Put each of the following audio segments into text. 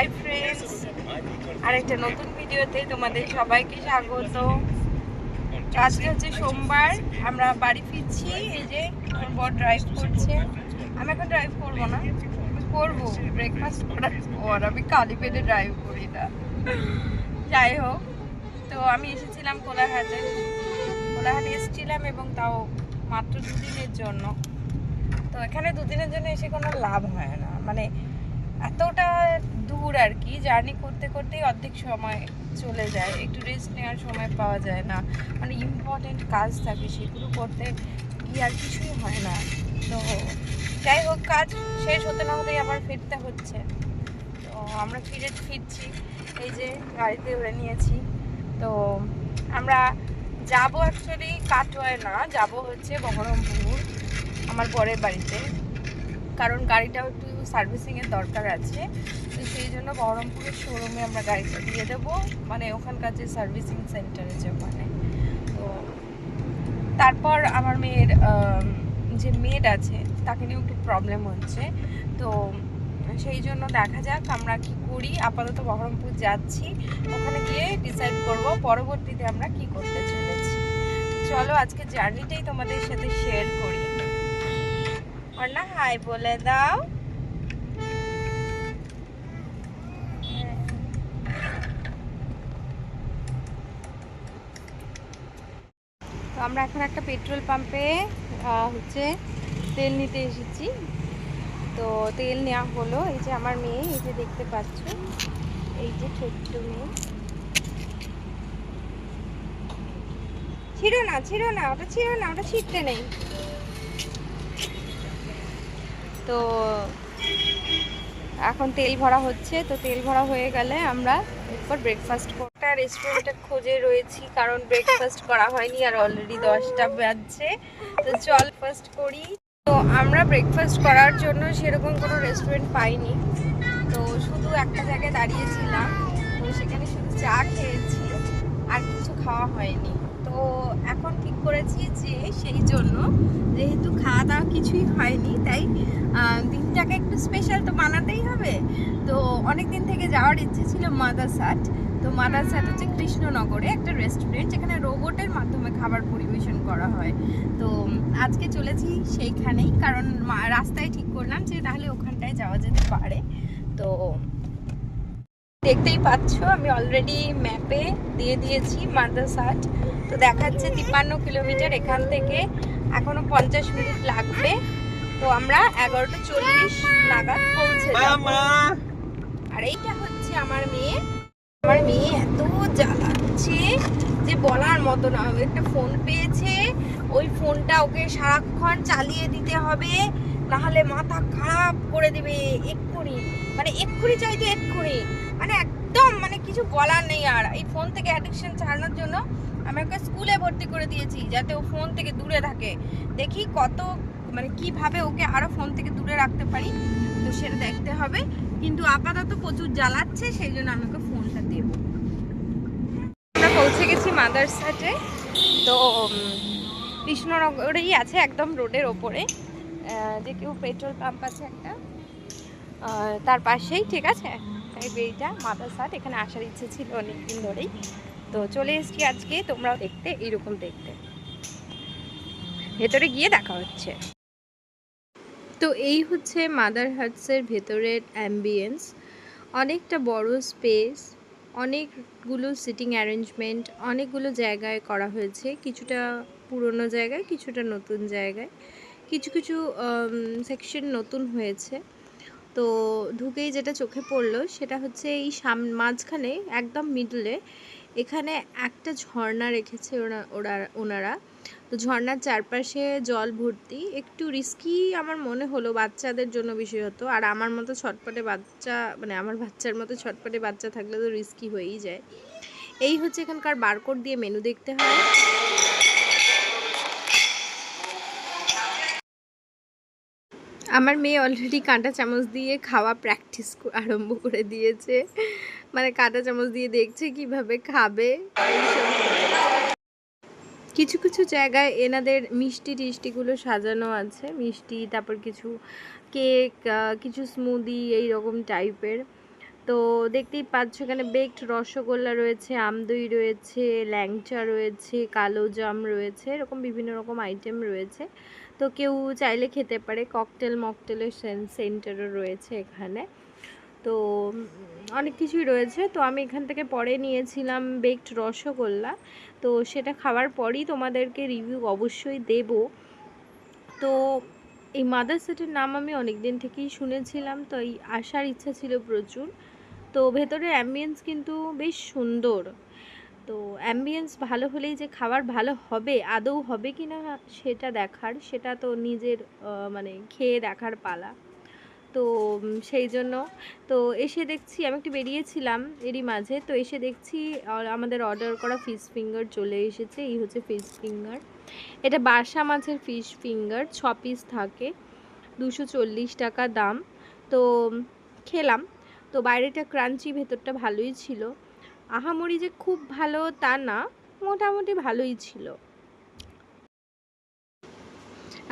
Hi friends আর একটা নতুন ভিডিওতে তোমাদের সবাইকে স্বাগত। আজকে হচ্ছে সোমবার, আমরা বাড়ি ফিরছি, এই যে বর ড্রাইভ করছে। আমি এখন ড্রাইভ করব না, করব ব্রেকফাস্ট করার পর। আমি কালি পেটে ড্রাইভ করি না। যাই হোক, তো আমি এসেছিলাম কোলাঘাটে। কোলাঘাটে এসেছিলাম এবং তাও মাত্র দুদিনের জন্য। তো এখানে দুদিনের জন্য এসে কোনো লাভ হয় না। মানে এতটা দূর আর কি, জার্নি করতে করতেই অর্ধেক সময় চলে যায়, একটু রেস্ট নেওয়ার সময় পাওয়া যায় না। মানে ইম্পর্টেন্ট কাজ থাকে, সেগুলো করতে গিয়ে আর কিছুই হয় না। তো যাই হোক, কাজ শেষ হতে না হতেই আবার ফিরতে হচ্ছে। তো আমরা ফিরে, ফিরছি, এই যে গাড়িতে উড়ে নিয়েছি। তো আমরা যাব অ্যাকচুয়ালি কাটোয়ায় না, যাব হচ্ছে বহরমপুর, আমার বরের বাড়িতে। কারণ গাড়িটাও একটু সার্ভিসিংয়ের দরকার আছে। তো সেই জন্য বহরমপুরের শোরুমে আমরা গাড়িটা দিয়ে দেবো। মানে ওখানকার যে সার্ভিসিং সেন্টার আছে ওখানে। তো তারপর আমার মেয়ের যে মেড আছে, তাকে নিয়েও একটু প্রবলেম হচ্ছে। তো সেই জন্য দেখা যাক আমরা কি করি। আপাতত বহরমপুর যাচ্ছি। ওখানে গিয়ে ডিসাইড করব পরবর্তীতে আমরা কি করতে চলেছি। চলো আজকে জার্নিটাই তোমাদের সাথে শেয়ার করি। না হাই বলে দাও। তো আমরা এখন একটা পেট্রোল পাম্পে হচ্ছে তেল নিতে এসেছি। তো তেল নেওয়া হলো। এই যে আমার মেয়ে, এই যে দেখতে পাচ্ছ, এই যে ছোট্ট মেয়ে। ছিড়ো না ছিড়ো না, ওটা ছিড়ো না, ওটা ছিটতে নেই। তো এখন তেল ভরা হচ্ছে, তো তেল ভরা হয়ে গেলে আমরা এরপর ব্রেকফাস্ট একটা রেস্টুরেন্টের খোঁজে রয়েছি, কারণ ব্রেকফাস্ট করা হয়নি আর অলরেডি দশটা বাজছে। তো চল ফার্স্ট করি। তো আমরা ব্রেকফাস্ট করার জন্য সেরকম কোনো রেস্টুরেন্ট পাইনি। তো শুধু একটা জায়গায় দাঁড়িয়েছিলাম, তো সেখানে শুধু চা খেয়েছি, আর কিছু খাওয়া হয়নি। তো করেছি যে সেই জন্য যেহেতু খাওয়া দাওয়া কিছুই হয়নি, তাই দিনটাকে একটু স্পেশাল তো বানাতেই হবে। তো অনেক দিন থেকে যাওয়ার ইচ্ছে ছিল মাদারসাট তো মাদারসাট হচ্ছে কৃষ্ণনগরে একটা রেস্টুরেন্ট যেখানে রোবটের মাধ্যমে খাবার পরিবেশন করা হয়। তো আজকে চলেছি সেইখানেই, কারণ রাস্তায় ঠিক করলাম যে তাহলে ওখানটায় যাওয়া যেতে পারে। তো দেখতেই পাচ্ছ আমি অলরেডি ম্যাপে দিয়ে দিয়েছি মাদারসাট তো দেখাচ্ছে তিপ্পান্ন কিলোমিটার এখান থেকে এখনও পঞ্চাশ মিনিট লাগবে। তো আমরা এগারোটা চল্লিশ নাগাদ পৌঁছে যাব। আর এইটা হচ্ছে আমার মেয়ে। আমার মেয়ে এত জ্বালাচ্ছে যে বলার মতো না। একটা ফোন পেয়েছে। ওই ফোনটা ওকে সারাক্ষণ চালিয়ে দিতে হবে। নাহলে মাথা খারাপ করে দেবে। এক্ষুনি। মানে এক্ষুনি চাইতে এক্ষুনি। মানে একদম মানে কিছু বলার নেই আর। এই ফোন থেকে অ্যাডিকশন ছাড়ানোর জন্য আমি ওকে স্কুলে ভর্তি করে দিয়েছি, যাতে ও ফোন থেকে দূরে থাকে। দেখি কত মানে কীভাবে ওকে আরও ফোন থেকে দূরে রাখতে পারি, তো সেটা দেখতে হবে। কিন্তু আপাতত প্রচুর জ্বালাচ্ছে, সেই জন্য আমি ওকে ফোনটা দেব। আমরা পৌঁছে গেছি মাদারসাটে তো কৃষ্ণনগরেই আছে একদম রোডের ওপরে। যে কেউ পেট্রোল পাম্প আছে একটা। তার পাশেই, ঠিক আছে? তাই এইটা মাদারসাট এখানে আসার ইচ্ছে ছিল অনেকদিন ধরেই। তো চলে এসেছি আজকে, তোমরাও দেখতে, এইরকম দেখতে। ভেতরে গিয়ে দেখা হচ্ছে। তো এই হচ্ছে মাদার হাটসের ভেতরের অ্যাম্বিয়েন্স অনেকটা বড় স্পেস অনেকগুলো সিটিং অ্যারেঞ্জমেন্ট অনেকগুলো জায়গায় করা হয়েছে। কিছুটা পুরনো জায়গায়, কিছুটা নতুন জায়গায়। কিছু কিছু সেকশন নতুন হয়েছে। তো ঢুকেই যেটা চোখে পড়ল সেটা হচ্ছে এই সাম, মাঝখানে একদম মিডলে এখানে একটা ঝর্ণা রেখেছে ওরা ওরা, ওনারা। তো ঝর্ণার চারপাশে জল ভর্তি। একটু রিস্কি আমার মনে হলো বাচ্চাদের জন্য বিশেষত। আর আমার মতো ছটপটে বাচ্চা মানে আমার বাচ্চার মতো ছটপটে বাচ্চা থাকলে তো রিস্কি হয়েই যায়। এই হচ্ছে এখানকার বারকোড দিয়ে মেনু দেখতে হয়। আমার মেয়ে অলরেডি কাঁটা চামচ দিয়ে খাওয়া প্র্যাকটিস আরম্ভ করে দিয়েছে। মানে কাঁটা চামচ দিয়ে দেখছে কীভাবে খাবে। কিছু কিছু জায়গায় এনাদের মিষ্টি টিষ্টিগুলো সাজানো আছে। মিষ্টি, তারপর কিছু কেক কিছু স্মুদি এই রকম টাইপের তো দেখতেই পাচ্ছ এখানে বেকড রসগোল্লা রয়েছে আমদই রয়েছে, ল্যাংচা রয়েছে, কালো জাম রয়েছে, এরকম বিভিন্ন রকম আইটেম রয়েছে। তো কেউ চাইলে খেতে পারে ককটেল মকটেলের সেন্টারও রয়েছে এখানে। তো অনেক কিছুই রয়েছে। তো আমি এখান থেকে পরে নিয়েছিলাম বেকড রসগোল্লা। তো সেটা খাওয়ার পরই তোমাদেরকে রিভিউ অবশ্যই দেব। তো এই মাদার সেটের নাম আমি অনেক দিন থেকেই শুনেছিলাম তো এই আসার ইচ্ছা ছিল প্রচুর। তো ভেতরের অ্যাম্বিয়েন্স কিন্তু বেশ সুন্দর। তো অ্যাম্বিয়েন্স ভালো হলেই যে খাবার ভালো হবে, আদৌ হবে কি না সেটা দেখার, সেটা তো নিজের মানে খেয়ে দেখার পালা। তো সেই জন্য, তো এসে দেখছি, আমি একটু বেরিয়েছিলাম এরই মাঝে, তো এসে দেখছি আমাদের অর্ডার করা ফিশ ফিঙ্গার চলে এসেছে, এই হচ্ছে ফিশ ফিঙ্গার এটা বাসা মাছের ফিশ ফিঙ্গার ছ পিস থাকে, দুশো টাকা দাম। তো খেলাম। তো বাইরেটা ক্রাঞ্চি ভেতরটা ভালোই ছিল। আহামরি যে খুব ভালো তা না, মোটামুটি ভালোই ছিল।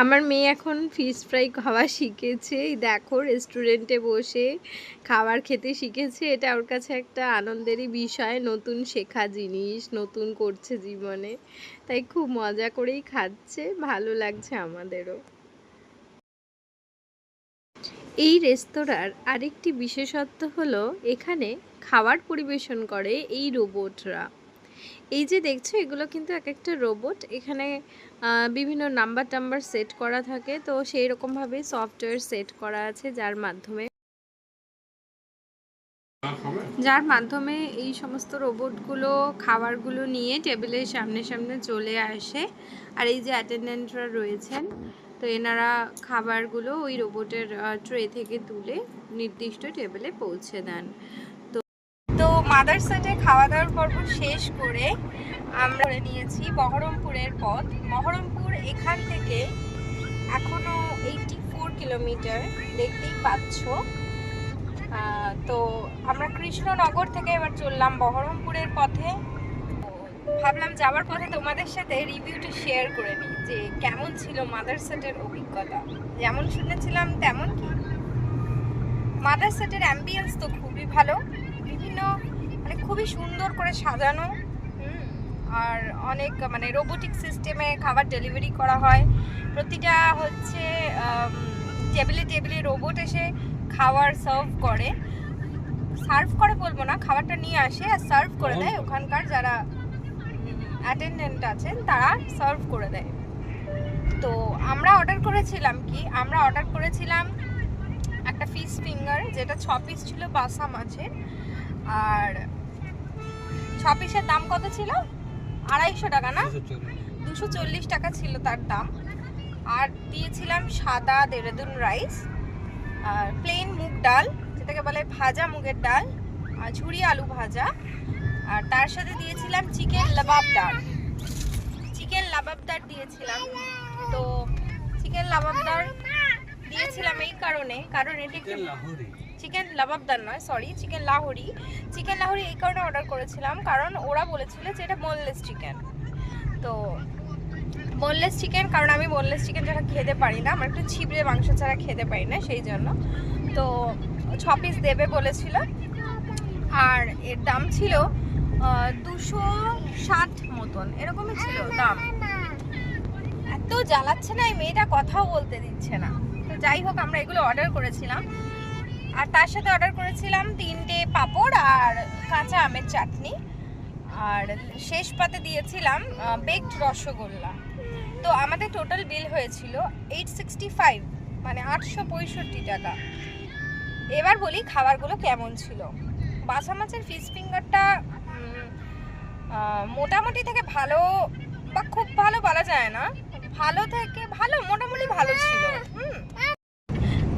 আমার মেয়ে এখন ফিশ ফ্রাই খাওয়া শিখেছে। দেখো রেস্টুরেন্টে বসে খাবার খেতে শিখেছে। এটা ওর কাছে একটা আনন্দেরই বিষয়, নতুন শেখা জিনিস, নতুন করছে জীবনে। তাই খুব মজা করেই খাচ্ছে, ভালো লাগছে আমাদেরও। এই রেস্তোরাঁর আরেকটি বিশেষত্ব হলো এখানে খাবার পরিবেশন করে এই রোবটরা। এই যে দেখছ, এগুলো কিন্তু এক একটা রোবট। এখানে বিভিন্ন নাম্বার টাম্বার সেট করা থাকে। তো সেই রকমভাবে সফটওয়্যার সেট করা আছে যার মাধ্যমে যার মাধ্যমে এই সমস্ত রোবটগুলো, খাবারগুলো নিয়ে টেবিলের সামনে সামনে চলে আসে। আর এই যে অ্যাটেন্ডেন্টরা রয়েছেন তো এনারা খাবারগুলো ওই রোবটের ট্রে থেকে তুলে নির্দিষ্ট টেবিলে পৌঁছে দেন। তো তো মাদার সেটে খাওয়া দাওয়ার পর্ব শেষ করে আমরা নিয়েছি বহরমপুরের পথ। বহরমপুর এখান থেকে এখনও এইটি ফোর কিলোমিটার দেখতেই পাচ্ছ। তো আমরা কৃষ্ণনগর থেকে এবার চললাম বহরমপুরের পথে। ভাবলাম যাওয়ার পথে তোমাদের সাথে রিভিউটা শেয়ার করে নিই যে কেমন ছিল মাদার সেটের অভিজ্ঞতা। যেমন শুনেছিলাম তেমন কি। মাদার সেটের অ্যাম্বিয়েন্স তো খুবই ভালো বিভিন্ন মানে খুবই সুন্দর করে সাজানো আর অনেক মানে রোবোটিক সিস্টেমে খাবার ডেলিভারি করা হয়। প্রতিটা হচ্ছে টেবিলে টেবিলে রোবট এসে খাবার সার্ভ করে। সার্ভ করে বলব না খাবারটা নিয়ে আসে আর সার্ভ করে দেয় ওখানকার যারা অ্যাটেন্ডেন্ট আছেন, তারা সার্ভ করে দেয়। তো আমরা অর্ডার করেছিলাম কি? আমরা অর্ডার করেছিলাম একটা ফিশ ফিঙ্গার যেটা ছ পিস ছিল বাসা মাছের আর ছ পিসের দাম কত ছিল? আড়াইশো টাকা না? দুশো চল্লিশ টাকা ছিল তার দাম। আর দিয়েছিলাম সাদা দেরাদুন রাইস আর প্লেন মুগ ডাল, যেটাকে বলে ভাজা মুগের ডাল, আর ঝুড়ি আলু ভাজা। আর তার সাথে দিয়েছিলাম চিকেন লাবাবদার চিকেন লাবাবদার দিয়েছিলাম। তো চিকেন লাবাবদার দিয়েছিলাম এই কারণে কারণ এটি চিকেন লাবাবদার নয় sorry chicken Lahori. Chicken Lahori এই কারণে অর্ডার করেছিলাম কারণ ওরা বলেছিল যে এটা বোনলেস চিকেন তো বোনলেস চিকেন কারণ আমি বোনলেস চিকেন ছাড়া খেতে পারি না আমার একটু ছিবড়ে মাংস ছাড়া খেতে পারি না সেই জন্য। তো ছ পিস দেবে বলেছিল। আর এর দাম ছিল দুশো ষাট মতন, এরকমই ছিল দাম। এত জ্বালাচ্ছে না এই মেয়েটা, কথাও বলতে দিচ্ছে না। তো যাই হোক, আমরা এগুলো অর্ডার করেছিলাম। আর তার সাথে অর্ডার করেছিলাম তিনটে পাঁপড় আর কাঁচা আমের চাটনি। আর শেষ পাতে দিয়েছিলাম বেকড রসগোল্লা। তো আমাদের টোটাল বিল হয়েছিল এইট সিক্সটি ফাইভ মানে আটশো পঁয়ষট্টি টাকা। এবার বলি খাবারগুলো কেমন ছিল। বাসা মাছের ফিশ ফিঙ্গারটা মোটামুটি থেকে ভালো বা খুব ভালো বলা যায় না। ভালো থেকে ভালো, মোটামুটি ভালো ছিল।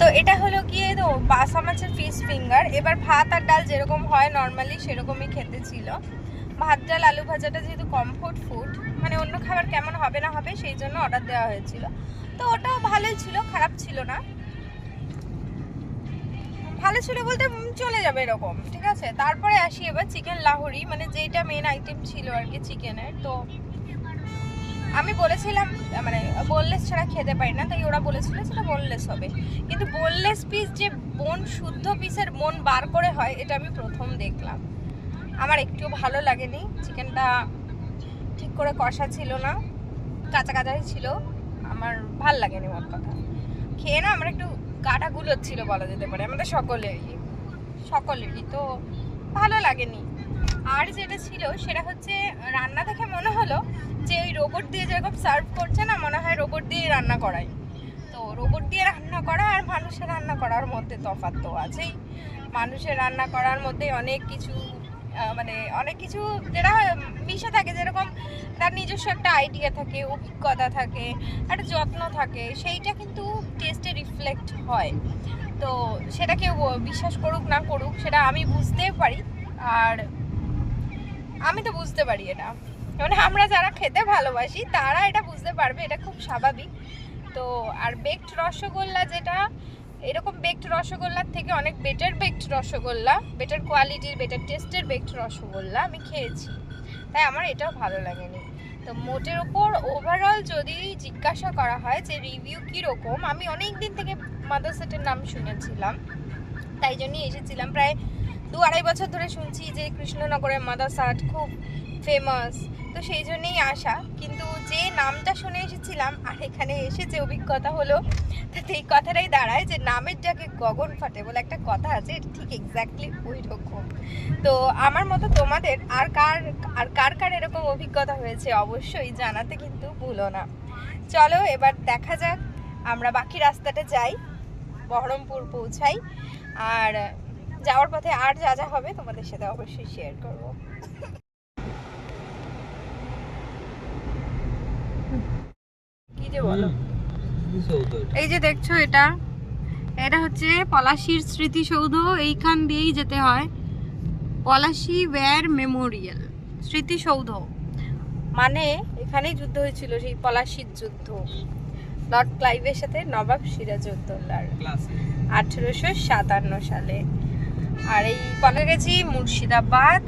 তো এটা হলো গিয়ে তো বাসা মাছের ফিশ ফিঙ্গার এবার ভাত আর ডাল যেরকম হয় নর্মালি সেরকমই খেতে ছিল। ভাত, ডাল, আলু ভাজাটা যেহেতু কমফোর্ট ফুড মানে অন্য খাবার কেমন হবে না হবে সেই জন্য অর্ডার দেওয়া হয়েছিল। তো ওটাও ভালোই ছিল, খারাপ ছিল না। ভালো ছিল বলতে চলে যাবে এরকম, ঠিক আছে? তারপরে আসি এবার চিকেন লাহোরি মানে যেটা মেন আইটেম ছিল আর কি চিকেনের, তো আমি বলেছিলাম মানে বোনলেস ছাড়া খেতে পারি না, তাই ওরা বলেছিল সেটা বোনলেস হবে। কিন্তু বোনলেস পিস যে বোন শুদ্ধ পিসের মন বার করে হয়, এটা আমি প্রথম দেখলাম। আমার একটু ভালো লাগেনি, চিকেনটা ঠিক করে কষা ছিল না, কাঁচা কাঁচাই ছিল, আমার ভালো লাগেনি মোট কথা। খেয়ে না, আমার একটু গাটা ছিল বলা যেতে পারে, আমাদের সকলেরই। সকলেরই তো ভালো লাগেনি। আর যেটা ছিল, সেটা হচ্ছে, রান্না দেখে মনে হলো যে ওই রোবট দিয়ে যেরকম সার্ভ করছে না, মনে হয় রোবট দিয়ে রান্না করাই। তো রোবট দিয়ে রান্না করা আর মানুষের রান্না করার মধ্যে তফাৎ তো আছেই। মানুষের রান্না করার মধ্যে অনেক কিছু মানে অনেক কিছু যেটা মিশে থাকে, যেরকম তার নিজস্ব একটা আইডিয়া থাকে, অভিজ্ঞতা থাকে, একটা যত্ন থাকে, সেইটা কিন্তু টেস্টে রিফ্লেক্ট হয়। তো সেটা কেউ বিশ্বাস করুক না করুক, সেটা আমি বুঝতে পারি। আর আমি তো বুঝতে পারি এটা। মানে আমরা যারা খেতে ভালোবাসি, তারা এটা বুঝতে পারবে, এটা খুব স্বাভাবিক। তো আর বেকড রসগোল্লা যেটা এরকম বেকড রসগোল্লার থেকে অনেক বেটার বেকড রসগোল্লা বেটার কোয়ালিটির বেটার টেস্টের বেকড রসগোল্লা আমি খেয়েছি। তাই আমার এটাও ভালো লাগেনি। তো মোটের ওপর ওভারঅল যদি জিজ্ঞাসা করা হয় যে রিভিউ কীরকম, আমি অনেক দিন থেকে মাদার সেটের নাম শুনেছিলাম। তাই জন্যই এসেছিলাম। প্রায় দু আড়াই বছর ধরে শুনছি যে কৃষ্ণনগরের মাদার সাট খুব ফেমাস তো সেই জন্যেই আসা কিন্তু যে নামটা শুনে এসেছিলাম, আর এখানে এসে যে অভিজ্ঞতা হলো, তাতে এই কথাটাই দাঁড়ায় যে নামের যাকে গগন ফাটে বলে একটা কথা আছে ঠিক এক্স্যাক্টলি ওই রকম তো আমার মতো তোমাদের, আর কার আর কার কার এরকম অভিজ্ঞতা হয়েছে অবশ্যই জানাতে কিন্তু ভুলো না। চলো, এবার দেখা যাক, আমরা বাকি রাস্তাটা যাই, বহরমপুর পৌঁছাই, আর যাওয়ার পথে আর যা যা হবে তোমাদের সাথে অবশ্যই শেয়ার করব। কি বলো। এই যে দেখছ এটা এটা হচ্ছে পলাশির স্মৃতিসৌধ এইখান দিয়েই যেতে হয়। পলাশি ওয়্যার মেমোরিয়াল স্মৃতিসৌধ। মানে এখানেই যুদ্ধ হয়েছিল সেই পলাশির যুদ্ধ। লর্ড ক্লাইভের সাথে নবাব সিরাজউদ্দৌলার আঠেরোশো সাতান্ন সালে। আর এই পরে গেছি মুর্শিদাবাদ।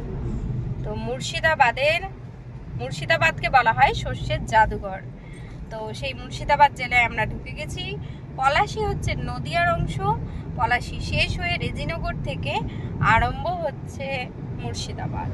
তো মুর্শিদাবাদের মুর্শিদাবাদকে বলা হয় শস্যের জাদুঘর। তো সেই মুর্শিদাবাদ জেলায় আমরা ঢুকে গেছি। পলাশি হচ্ছে নদিয়ার অংশ। পলাশি শেষ হয়ে রেজিনগর থেকে আরম্ভ হচ্ছে মুর্শিদাবাদ।